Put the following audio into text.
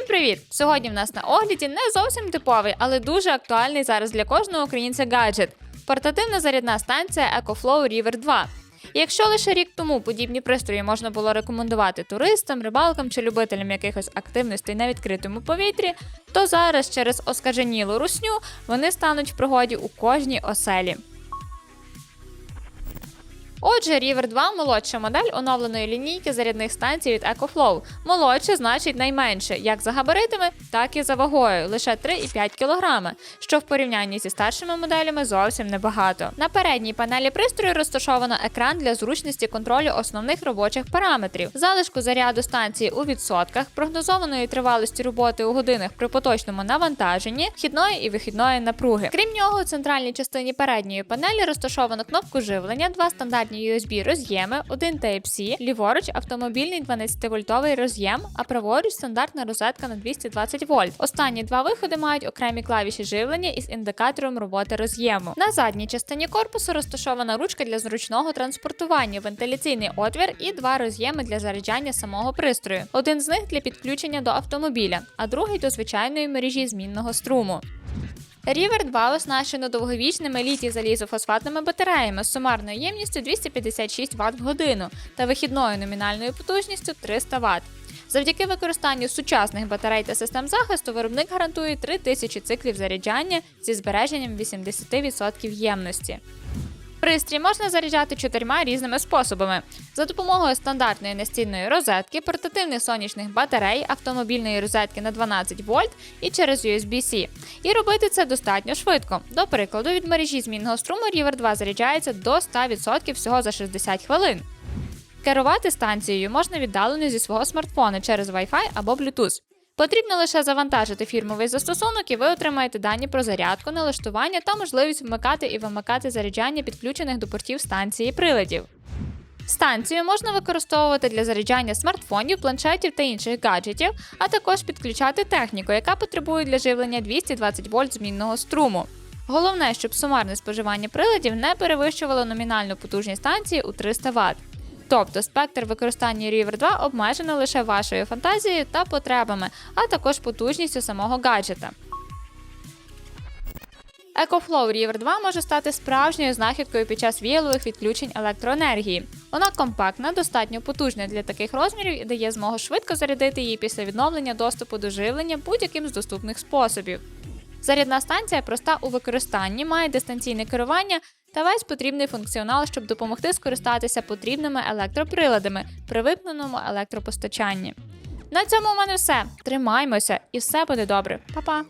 Всім привіт! Сьогодні в нас на огляді не зовсім типовий, але дуже актуальний зараз для кожного українця гаджет. Портативна зарядна станція EcoFlow River 2. І якщо лише рік тому подібні пристрої можна було рекомендувати туристам, рибалкам чи любителям якихось активностей на відкритому повітрі, то зараз через оскаженілу русню вони стануть в пригоді у кожній оселі. Отже, River 2 молодша модель оновленої лінійки зарядних станцій від EcoFlow. Молодше значить найменше, як за габаритами, так і за вагою, лише 3,5 кг, що в порівнянні зі старшими моделями зовсім небагато. На передній панелі пристрою розташовано екран для зручності контролю основних робочих параметрів, залишку заряду станції у відсотках, прогнозованої тривалості роботи у годинах при поточному навантаженні, вхідної і вихідної напруги. Крім нього, у центральній частині передньої панелі розташовано кнопку живлення, два стандартні USB роз'єми, один Type-C, ліворуч автомобільний 12-вольтовий роз'єм, а праворуч стандартна розетка на 220 вольт. Останні два виходи мають окремі клавіші живлення із індикатором роботи роз'єму. На задній частині корпусу розташована ручка для зручного транспортування, вентиляційний отвір і два роз'єми для заряджання самого пристрою. Один з них для підключення до автомобіля, а другий до звичайної мережі змінного струму. River 2 оснащено довговічними літій залізофосфатними батареями з сумарною ємністю 256 Вт в годину та вихідною номінальною потужністю 300 Вт. Завдяки використанню сучасних батарей та систем захисту виробник гарантує 3000 циклів заряджання зі збереженням 80% ємності. Пристрій можна заряджати чотирма різними способами: за допомогою стандартної настільної розетки, портативних сонячних батарей, автомобільної розетки на 12 вольт і через USB-C. І робити це достатньо швидко. До прикладу, від мережі змінного струму River 2 заряджається до 100% всього за 60 хвилин. Керувати станцією можна віддалено зі свого смартфона через Wi-Fi або Bluetooth. Потрібно лише завантажити фірмовий застосунок, і ви отримаєте дані про зарядку, налаштування та можливість вмикати і вимикати заряджання підключених до портів станції приладів. Станцію можна використовувати для заряджання смартфонів, планшетів та інших гаджетів, а також підключати техніку, яка потребує для живлення 220 вольт змінного струму. Головне, щоб сумарне споживання приладів не перевищувало номінальну потужність станції у 300 Вт. Тобто спектр використання River 2 обмежено лише вашою фантазією та потребами, а також потужністю самого гаджета. EcoFlow River 2 може стати справжньою знахідкою під час віялових відключень електроенергії. Вона компактна, достатньо потужна для таких розмірів і дає змогу швидко зарядити її після відновлення доступу до живлення будь-яким з доступних способів. Зарядна станція проста у використанні, має дистанційне керування та весь потрібний функціонал, щоб допомогти скористатися потрібними електроприладами при вимкненому електропостачанні. На цьому у мене все. Тримаймося і все буде добре. Па-па!